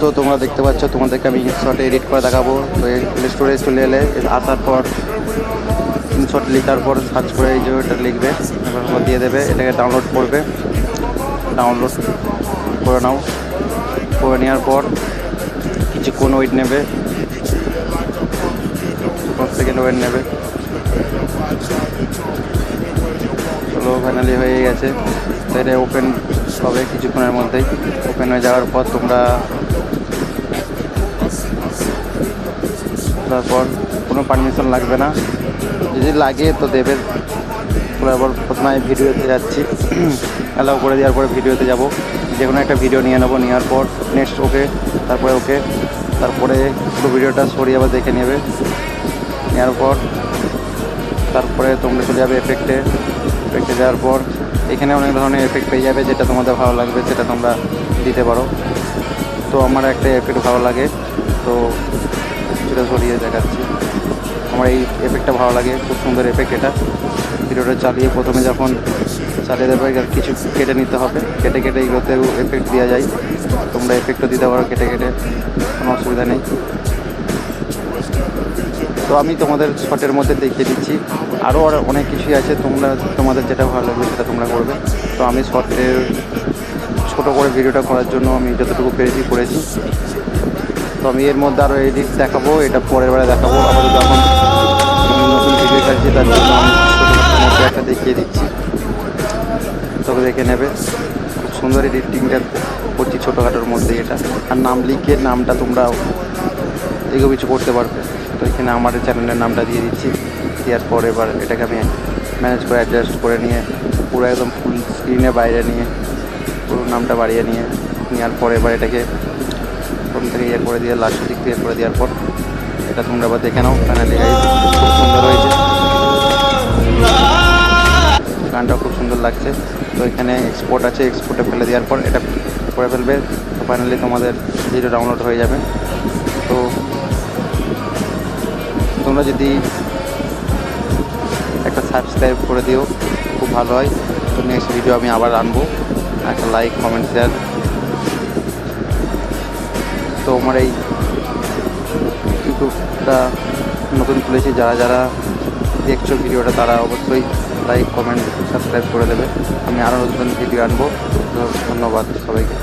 তো তোমরা দেখতে পাচ্ছ, তোমাদেরকে আমি ইনশটে এডিট করে দেখাবো। তো প্লে স্টোরে চলে এলে, আসার পর ইনশট লেখার পর সার্চ করে এই যে এটা লিখবে তোমরা দিয়ে দেবে, এটাকে ডাউনলোড করবে। ডাউনলোড করে নাও। করে নেওয়ার পর কিছুক্ষণ ওয়েট নেবে। পাঁচ সেকেন্ড ওয়েট নেবে। চলো ফাইনালি হয়ে গেছে। এটা ওপেন হবে কিছুক্ষণের মধ্যেই। ওপেন হয়ে যাওয়ার পর তোমরা তারপর কোনো পারমিশন লাগবে না। যদি লাগে তো দেবে তারপর প্রথমে ভিডিওতে যাচ্ছি। অ্যালাউ করে দেওয়ার পরে ভিডিওতে যাব। যে কোনো একটা ভিডিও নিয়ে নেব। নেওয়ার পর নেক্সট ওকে, তারপরে ওকে, তারপরে পুরো ভিডিওটা সরিয়ে আবার দেখে নেবে। নেওয়ার পর তারপরে তোমরা চলে যাবে এফেক্টে এফেক্টে যাওয়ার পর এখানে অনেক ধরনের এফেক্ট পেয়ে যাবে যেটা তোমাদের ভালো লাগবে, সেটা তোমরা দিতে পারো। তো আমার একটা এফেক্ট ভালো লাগে। তো সেটা সরিয়ে দেখাচ্ছি। আমার এই এফেক্টটা ভালো লাগে, খুব সুন্দর এফেক্ট এটা। ভিডিওটা চালিয়ে প্রথমে যখন চালিয়ে দেবে কিছু কেটে নিতে হবে। কেটে কেটে এগুলোতেও এফেক্ট দেওয়া যায়। তোমরা এফেক্টও দিতে পারো, কেটে কেটে কোনো অসুবিধা নেই। তো আমি তোমাদের শটের মধ্যে দেখিয়ে দিচ্ছি। আরও আর অনেক কিছুই আছে, তোমরা, তোমাদের যেটা ভালো লাগবে সেটা তোমরা করবে। তো আমি শর্টের ছোটো করে ভিডিওটা করার জন্য আমি যতটুকু পেরেছি, করেছি। তো আমি এর মধ্যে আরও এডিট দেখাবো, এটা পরের বারে দেখাবো। আপাতত যখন নতুন ভিডিও কাটছি, তার জন্য একটা দেখিয়ে দিচ্ছি। তোকে দেখে নেবে। খুব সুন্দর এডিটিংটা করছি ছোটোখাটোর মধ্যে এটা। আর নাম লিখে নামটা তোমরা এগুলো কিছু করতে পারবে। তো এখানে আমার চ্যানেলের নামটা দিয়ে দিচ্ছি। দেওয়ার পর এবার এটাকে আমি ম্যানেজ করে অ্যাডজাস্ট করে নিয়ে, পুরো একদম ফুল স্ক্রিনে বাইরে নিয়ে, পুরো নামটা বাড়িয়ে নিয়ে, নেওয়ার পর এবার এটাকে থেকে ইয়ে করে দিয়ে লাস্ট দিক থেকে করে দেওয়ার পর এটা তোমরা আবার দেখে নাও ফাইনালি খুব সুন্দর হয়েছে। গানটা খুব সুন্দর লাগছে। তো এখানে এক্সপোর্ট আছে এক্সপোর্টে ফেলে দেওয়ার পর এটা করে ফেলবে। তো ফাইনালি তোমাদের ভিডিও ডাউনলোড হয়ে যাবে। তো তোমরা যদি একটা সাবস্ক্রাইব করে দিও, খুব ভালো হয়। তো নেক্সট ভিডিও আমি আবার আনব। একটা লাইক কমেন্ট শেয়ার তো আমার এই ইউটিউবটা নতুন খুলেছি। যারা যারা দেখছ ভিডিওটা, তারা অবশ্যই লাইক কমেন্ট সাবস্ক্রাইব করে দেবে। আমি আরও নতুন ভিডিও আনব। ধন্যবাদ সবাইকে।